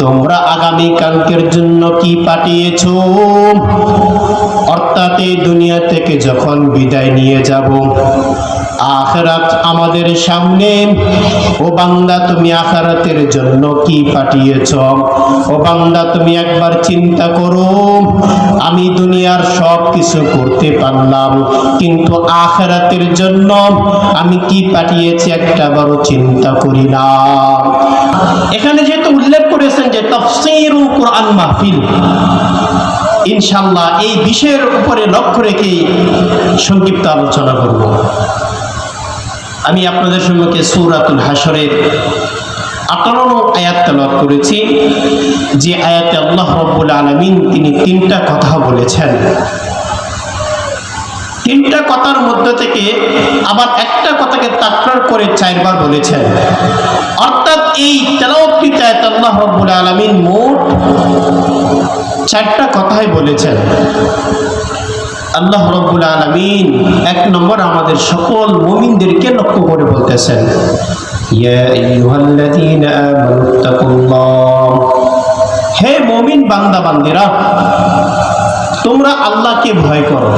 তোমরা আগামী কালকের জন্য কি পাঠিয়েছ? অর্থাৎ এই দুনিয়া থেকে যখন বিদায় নিয়ে যাব, আখরাত আমাদের সামনে। ও বান্দা, তুমি আখরাতের জন্য কি পাঠিয়েছ? ও বান্দা, তুমি একবার চিন্তা করো। আমি দুনিয়ার সব কিছু করতে পারলাম, কিন্তু আখরাতের জন্য আমি কি পাঠিয়েছি একটা বড় চিন্তা করি না। যে কোরআন মাহফিল। ইনশাল্লাহ এই বিষয়ের উপরে লক্ষ্য রেখে সংক্ষিপ্ত আলোচনা করব। আমি আপনাদের সম্মুখে সৌরাতুল হাসরের আঠারো আয়াত তেলাওয়াত করেছি, যে আয়াতে আল্লাহ রব্বুল আলমিন তিনি তিনটা কথা বলেছেন। তিনটা কথার মধ্য থেকে আবার একটা কথাকে তাকরার করে চারবার বলেছেন। অর্থাৎ এই তেলাওয়াতকৃত আয়াত আল্লাহ রব্বুল আলমিন মোট চারটা কথাই বলেছেন। আল্লাহ রব্বুল আলমিন এক নম্বর আমাদের সকল মুমিনদেরকে লক্ষ্য করে বলতেছেন হে মুমিন বান্দা বান্দিরা তোমরা আল্লাহকে ভয় করো।